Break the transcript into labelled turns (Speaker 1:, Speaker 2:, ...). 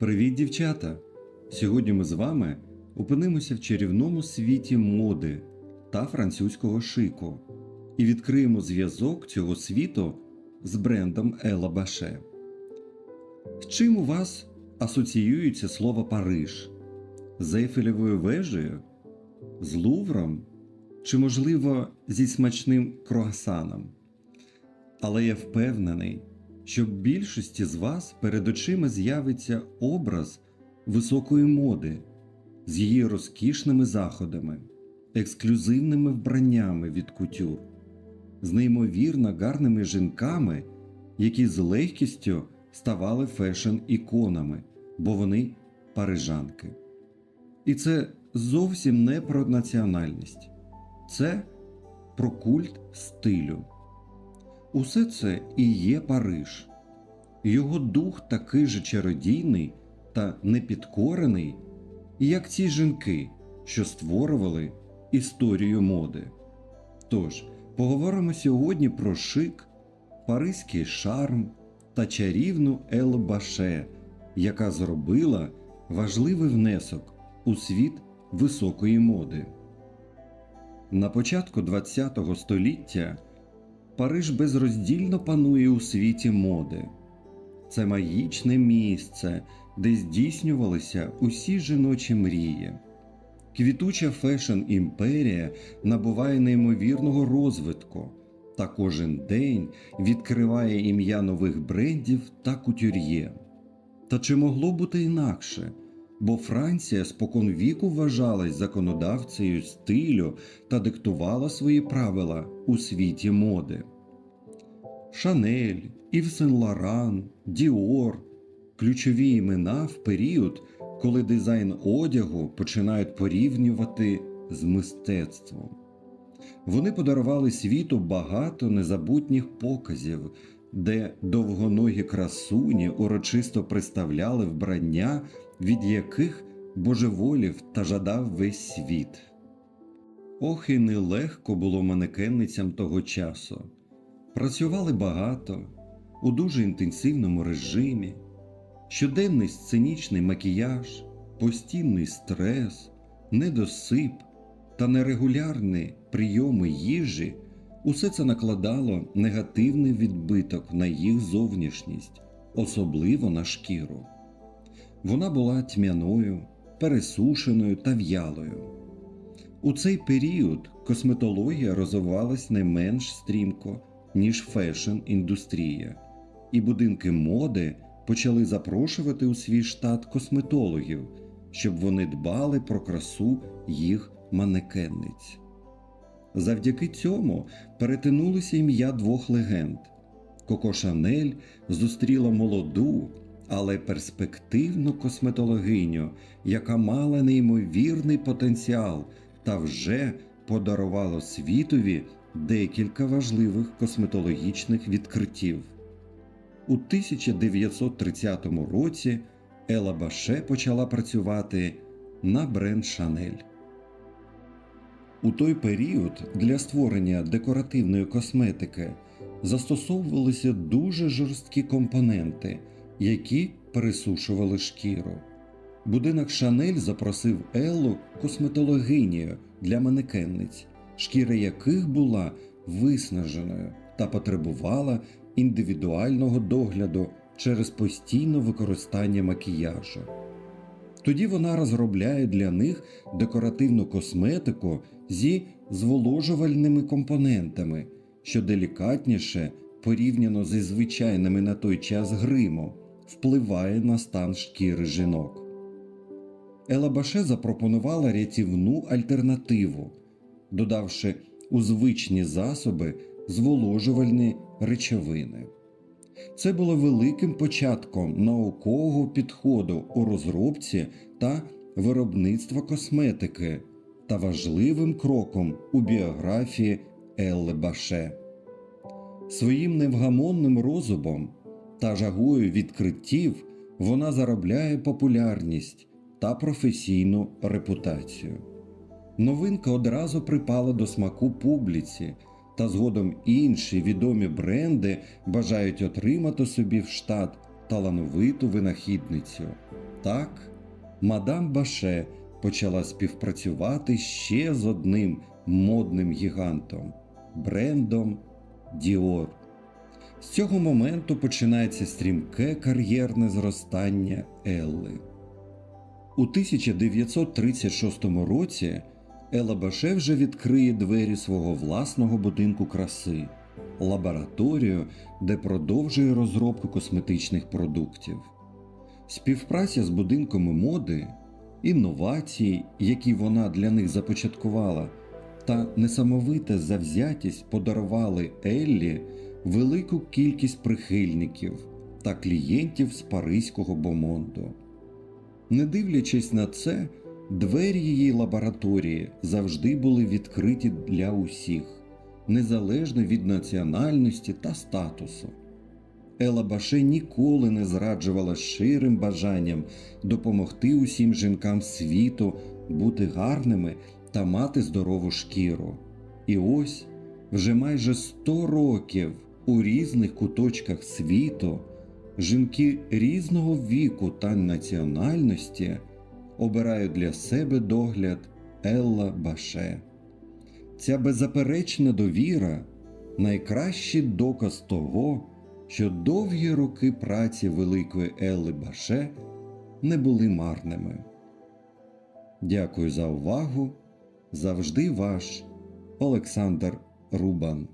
Speaker 1: Привіт, дівчата! Сьогодні ми з вами опинимося в чарівному світі моди та французького шику і відкриємо зв'язок цього світу з брендом Ела Баше. З чим у вас асоціюється слово Париж? З Ейфелевою вежею? З Лувром? Чи, можливо, зі смачним круасаном? Але я впевнений, що в більшості з вас перед очима з'явиться образ високої моди з її розкішними заходами, ексклюзивними вбраннями від кутюр, з неймовірно гарними жінками, які з легкістю ставали фешн-іконами, бо вони парижанки. І це зовсім не про національність, це про культ стилю. Усе це і є Париж. Його дух такий же чародійний та непідкорений, як ці жінки, що створювали історію моди. Тож, поговоримо сьогодні про шик, паризький шарм та чарівну Ел Баше, яка зробила важливий внесок у світ високої моди. На початку ХХ століття Париж безроздільно панує у світі моди. Це магічне місце, де здійснювалися усі жіночі мрії. Квітуча фешн імперія набуває неймовірного розвитку та кожен день відкриває ім'я нових брендів та кутюр'є. Та чи могло бути інакше? Бо Франція спокон віку вважалась законодавцею стилю та диктувала свої правила у світі моди. Шанель, Ів Сен Лоран, Діор ключові імена в період, коли дизайн одягу починають порівнювати з мистецтвом. Вони подарували світу багато незабутніх показів, де довгоногі красуні урочисто представляли вбрання, від яких божеволів та жадав весь світ. Ох і нелегко було манекенницям того часу. Працювали багато, у дуже інтенсивному режимі, щоденний сценічний макіяж, постійний стрес, недосип та нерегулярні прийоми їжі усе це накладало негативний відбиток на їх зовнішність, особливо на шкіру. Вона була тьмяною, пересушеною та в'ялою. У цей період косметологія розвивалась не менш стрімко, ніж фешн-індустрія, і будинки моди почали запрошувати у свій штат косметологів, щоб вони дбали про красу їх манекенниць. Завдяки цьому перетинулися ім'я двох легенд. Коко Шанель зустріла молоду, але перспективну косметологиню, яка мала неймовірний потенціал та вже подарувала світові декілька важливих косметологічних відкриттів. У 1930 році Ела Баше почала працювати на бренд Шанель. У той період для створення декоративної косметики застосовувалися дуже жорсткі компоненти, які пересушували шкіру. Будинок Шанель запросив Еллу косметологинію для манекенниць, шкіра яких була виснаженою та потребувала індивідуального догляду через постійне використання макіяжу. Тоді вона розробляє для них декоративну косметику зі зволожувальними компонентами, що делікатніше, порівняно зі звичайними на той час гримом, впливає на стан шкіри жінок. Ела Баше запропонувала рятівну альтернативу, додавши у звичні засоби зволожувальні речовини. Це було великим початком наукового підходу у розробці та виробництва косметики та важливим кроком у біографії Елли Баше. Своїм невгамонним розумом та жагою відкриттів вона заробляє популярність та професійну репутацію. Новинка одразу припала до смаку публіці, та згодом інші відомі бренди бажають отримати собі в штат талановиту винахідницю. Так, мадам Баше почала співпрацювати ще з одним модним гігантом брендом Діор. З цього моменту починається стрімке кар'єрне зростання Елли. У 1936 році Елла Баше вже відкриє двері свого власного будинку краси, лабораторію, де продовжує розробку косметичних продуктів. Співпраця з будинками моди, інновації, які вона для них започаткувала, та несамовита завзятість подарували Еллі велику кількість прихильників та клієнтів з паризького бомонду. Не дивлячись на це, двері її лабораторії завжди були відкриті для усіх, незалежно від національності та статусу. Ела Баше ніколи не зраджувала ширим бажанням допомогти усім жінкам світу бути гарними та мати здорову шкіру. І ось вже майже 100 років у різних куточках світу жінки різного віку та національності обирають для себе догляд Елла Баше. Ця беззаперечна довіра найкращий доказ того, що довгі роки праці великої Елли Баше не були марними. Дякую за увагу. Завжди ваш Олександр Рубан.